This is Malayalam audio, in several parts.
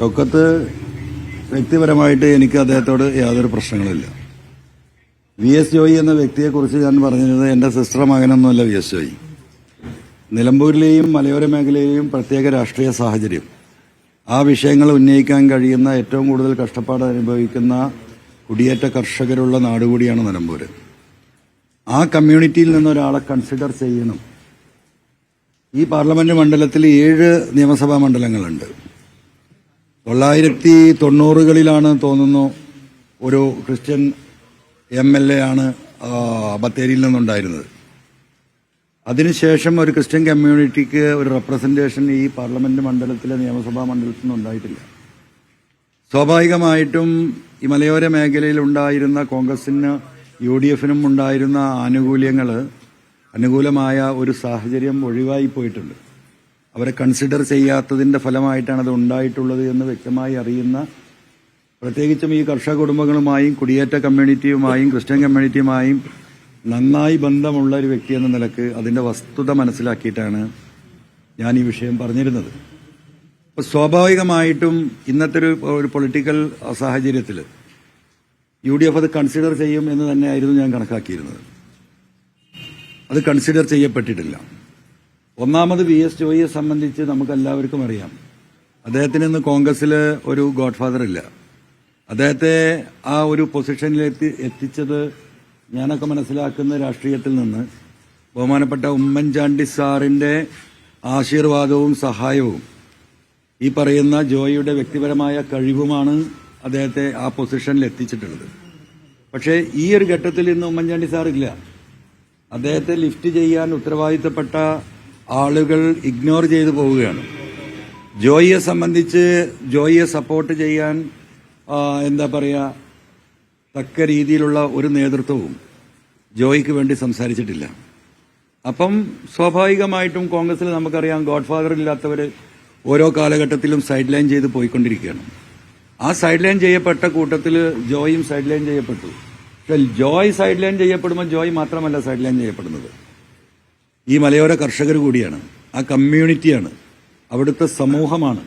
ഷൗക്കത്ത് വ്യക്തിപരമായിട്ട് എനിക്ക് അദ്ദേഹത്തോട് യാതൊരു പ്രശ്നങ്ങളില്ല. വി എസ് ജോയി എന്ന വ്യക്തിയെക്കുറിച്ച് ഞാൻ പറഞ്ഞത് എന്റെ സിസ്റ്റർ മകനൊന്നുമല്ല വി എസ് ജോയി. നിലമ്പൂരിലെയും മലയോര മേഖലയിലെയും പ്രത്യേക രാഷ്ട്രീയ സാഹചര്യം. ആ വിഷയങ്ങൾ ഉന്നയിക്കാൻ കഴിയുന്ന ഏറ്റവും കൂടുതൽ കഷ്ടപ്പാട് അനുഭവിക്കുന്ന കുടിയേറ്റ കർഷകരുള്ള നാടുകൂടിയാണ് നിലമ്പൂർ ആ കമ്മ്യൂണിറ്റിയിൽ നിന്ന് ഒരാളെ കൺസിഡർ ചെയ്യണം. ഈ പാർലമെന്റ് മണ്ഡലത്തിൽ ഏഴ് നിയമസഭാ മണ്ഡലങ്ങളുണ്ട്. തൊള്ളായിരത്തി തൊണ്ണൂറുകളിലാണ് തോന്നുന്നു ഒരു ക്രിസ്ത്യൻ എം എൽ എ ആണ് ബത്തേരിയിൽ നിന്നുണ്ടായിരുന്നത്. അതിനുശേഷം ഒരു ക്രിസ്ത്യൻ കമ്മ്യൂണിറ്റിക്ക് ഒരു റെപ്രസെന്റേഷൻ ഈ പാർലമെന്റ് മണ്ഡലത്തിലെ നിയമസഭാ മണ്ഡലത്തിൽ നിന്ന് ഉണ്ടായിട്ടില്ല. സ്വാഭാവികമായിട്ടും ഈ മലയോര മേഖലയിൽ ഉണ്ടായിരുന്ന കോൺഗ്രസിന് യു ഡി എഫിനും ഉണ്ടായിരുന്ന ആനുകൂല്യങ്ങൾ അനുകൂലമായ ഒരു സാഹചര്യം ഒഴിവായി പോയിട്ടുണ്ട്. അവരെ കൺസിഡർ ചെയ്യാത്തതിന്റെ ഫലമായിട്ടാണ് അത് ഉണ്ടായിട്ടുള്ളത് എന്ന് വ്യക്തമായി അറിയുന്ന പ്രത്യേകിച്ചും ഈ കർഷക കുടുംബങ്ങളുമായും കുടിയേറ്റ കമ്മ്യൂണിറ്റിയുമായും ക്രിസ്ത്യൻ കമ്മ്യൂണിറ്റിയുമായും നന്നായി ബന്ധമുള്ള ഒരു വ്യക്തി എന്ന നിലയ്ക്ക് അതിന്റെ വസ്തുത മനസ്സിലാക്കിയിട്ടാണ് ഞാൻ ഈ വിഷയം പറഞ്ഞിരുന്നത്. അപ്പോൾ സ്വാഭാവികമായിട്ടും ഇന്നത്തെ ഒരു ഒരു പൊളിറ്റിക്കൽ സാഹചര്യത്തിൽ യു ഡി എഫ് അത് കൺസിഡർ ചെയ്യും എന്ന് തന്നെയായിരുന്നു ഞാൻ കണക്കാക്കിയിരുന്നത്. അത് കൺസിഡർ ചെയ്യപ്പെട്ടിട്ടില്ല. ഒന്നാമത് വി എസ് ജോയിയെ സംബന്ധിച്ച് നമുക്ക് എല്ലാവർക്കും അറിയാം. അദ്ദേഹത്തിന് ഇന്ന് കോൺഗ്രസിൽ ഒരു ഗോഡ്ഫാദർ ഇല്ല. അദ്ദേഹത്തെ ആ ഒരു പൊസിഷനിലെത്തി എത്തിച്ചത് ഞാനൊക്കെ മനസ്സിലാക്കുന്ന രാഷ്ട്രീയത്തിൽ നിന്ന് ബഹുമാനപ്പെട്ട ഉമ്മൻചാണ്ടി സാറിന്റെ ആശീർവാദവും സഹായവും ഈ പറയുന്ന ജോയിയുടെ വ്യക്തിപരമായ കഴിവുമാണ് അദ്ദേഹത്തെ ആ പൊസിഷനിൽ എത്തിച്ചിട്ടുള്ളത്. പക്ഷേ ഈ ഒരു ഘട്ടത്തിൽ ഇന്ന് ഉമ്മൻചാണ്ടി സാറില്ല. അദ്ദേഹത്തെ ലിഫ്റ്റ് ചെയ്യാൻ ഉത്തരവാദിത്തപ്പെട്ട ആളുകൾ ഇഗ്നോർ ചെയ്തു പോവുകയാണ്. ജോയിയെ സംബന്ധിച്ച് ജോയിയെ സപ്പോർട്ട് ചെയ്യാൻ എന്താ പറയുക തക്ക രീതിയിലുള്ള ഒരു നേതൃത്വവും ജോയിക്ക് വേണ്ടി സംസാരിച്ചിട്ടില്ല. അപ്പം സ്വാഭാവികമായിട്ടും കോൺഗ്രസിൽ നമുക്കറിയാം ഗോഡ്ഫാദർ ഇല്ലാത്തവർ ഓരോ കാലഘട്ടത്തിലും സൈഡ് ലൈൻ ചെയ്ത് പോയിക്കൊണ്ടിരിക്കുകയാണ്. ആ സൈഡ് ലൈൻ ചെയ്യപ്പെട്ട കൂട്ടത്തിൽ ജോയും സൈഡ് ലൈൻ ചെയ്യപ്പെട്ടു. ജോയ് സൈഡ് ലൈൻ ചെയ്യപ്പെടുമ്പോൾ ജോയ് മാത്രമല്ല സൈഡ് ലൈൻ ചെയ്യപ്പെടുന്നത്. ഈ മലയോര കർഷകർ കൂടിയാണ്. ആ കമ്മ്യൂണിറ്റിയാണ്. അവിടുത്തെ സമൂഹമാണ്.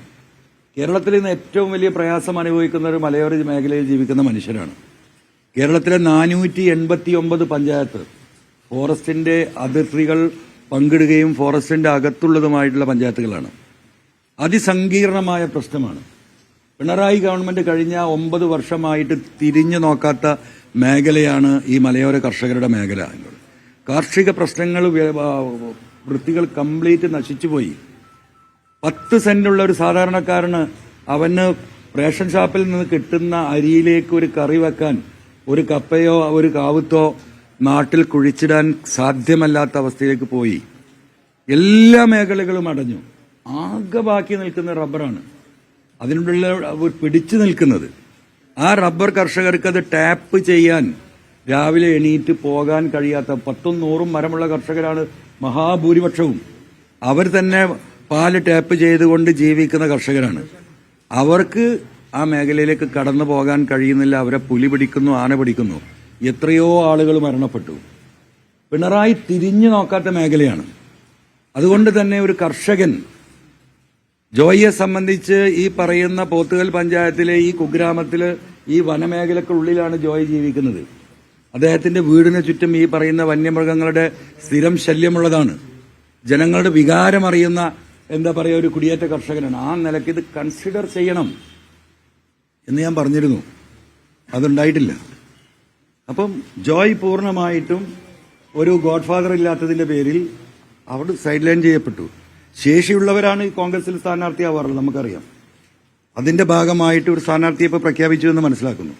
കേരളത്തിൽ ഇന്ന് ഏറ്റവും വലിയ പ്രയാസം അനുഭവിക്കുന്ന ഒരു മലയോര മേഖലയിൽ ജീവിക്കുന്ന മനുഷ്യരാണ്. കേരളത്തിലെ നാനൂറ്റി എൺപത്തി ഒമ്പത് പഞ്ചായത്ത് ഫോറസ്റ്റിന്റെ അതിർത്തികൾ പങ്കിടുകയും ഫോറസ്റ്റിന്റെ അകത്തുള്ളതുമായിട്ടുള്ള പഞ്ചായത്തുകളാണ്. അതിസങ്കീർണമായ പ്രശ്നമാണ്. പിണറായി ഗവൺമെന്റ് കഴിഞ്ഞ ഒമ്പത് വർഷമായിട്ട് തിരിഞ്ഞു നോക്കാത്ത മേഖലയാണ് ഈ മലയോര കർഷകരുടെ മേഖല കാർഷിക പ്രശ്നങ്ങൾ വൃത്തികൾ കംപ്ലീറ്റ് നശിച്ചുപോയി പത്ത് സെന്റുള്ള ഒരു സാധാരണക്കാരന് അവന് റേഷൻ ഷാപ്പിൽ നിന്ന് കിട്ടുന്ന അരിയിലേക്ക് ഒരു കറി വെക്കാൻ ഒരു കപ്പയോ ഒരു കാവുത്തോ നാട്ടിൽ കുഴിച്ചിടാൻ സാധ്യമല്ലാത്ത അവസ്ഥയിലേക്ക് പോയി. എല്ലാ മേഖലകളും അടഞ്ഞു. ആകെ ബാക്കി നിൽക്കുന്ന റബ്ബറാണ്. അതിനുള്ള പിടിച്ചു നിൽക്കുന്നത്. ആ റബ്ബർ കർഷകർക്ക് അത് ടാപ്പ് ചെയ്യാൻ രാവിലെ എണീറ്റ് പോകാൻ കഴിയാത്ത പത്തും നൂറും മരമുള്ള കർഷകരാണ് മഹാഭൂരിപക്ഷവും. അവർ തന്നെ പാൽ ടാപ്പ് ചെയ്തുകൊണ്ട് ജീവിക്കുന്ന കർഷകരാണ്. അവർക്ക് ആ മേഖലയിലേക്ക് കടന്നു പോകാൻ കഴിയുന്നില്ല. അവരെ പുലി പിടിക്കുന്നു ആന പിടിക്കുന്നു. എത്രയോ ആളുകൾ മരണപ്പെട്ടു. പിണറായി തിരിഞ്ഞു നോക്കാത്ത മേഖലയാണ്. അതുകൊണ്ട് തന്നെ ഒരു കർഷകൻ ജോയിയെ സംബന്ധിച്ച് ഈ പറയുന്ന പോത്തുകൽ പഞ്ചായത്തിലെ ഈ കുഗ്രാമത്തിൽ ഈ വനമേഖലക്കുള്ളിലാണ് ജോയ് ജീവിക്കുന്നത്. അദ്ദേഹത്തിന്റെ വീടിന് ചുറ്റും ഈ പറയുന്ന വന്യമൃഗങ്ങളുടെ സ്ഥിരം ശല്യമുള്ളതാണ്. ജനങ്ങളുടെ വികാരം അറിയുന്ന എന്താ പറയുക ഒരു കുടിയേറ്റ കർഷകനാണ്. ആ നിലയ്ക്ക് ഇത് കൺസിഡർ ചെയ്യണം എന്ന് ഞാൻ പറഞ്ഞിരുന്നു. അതുണ്ടായിട്ടില്ല. അപ്പം ജോയ് പൂർണമായിട്ടും ഒരു ഗോഡ്ഫാദർ ഇല്ലാത്തതിന്റെ പേരിൽ അവിടെ സൈഡ് ലൈൻ ചെയ്യപ്പെട്ടു. ശേഷിയുള്ളവരാണ് ഈ കോൺഗ്രസിൽ സ്ഥാനാർത്ഥിയാവാറുള്ളത് നമുക്കറിയാം. അതിന്റെ ഭാഗമായിട്ട് ഒരു സ്ഥാനാർത്ഥിയെ ഇപ്പോൾ പ്രഖ്യാപിച്ചു എന്ന് മനസ്സിലാക്കുന്നു.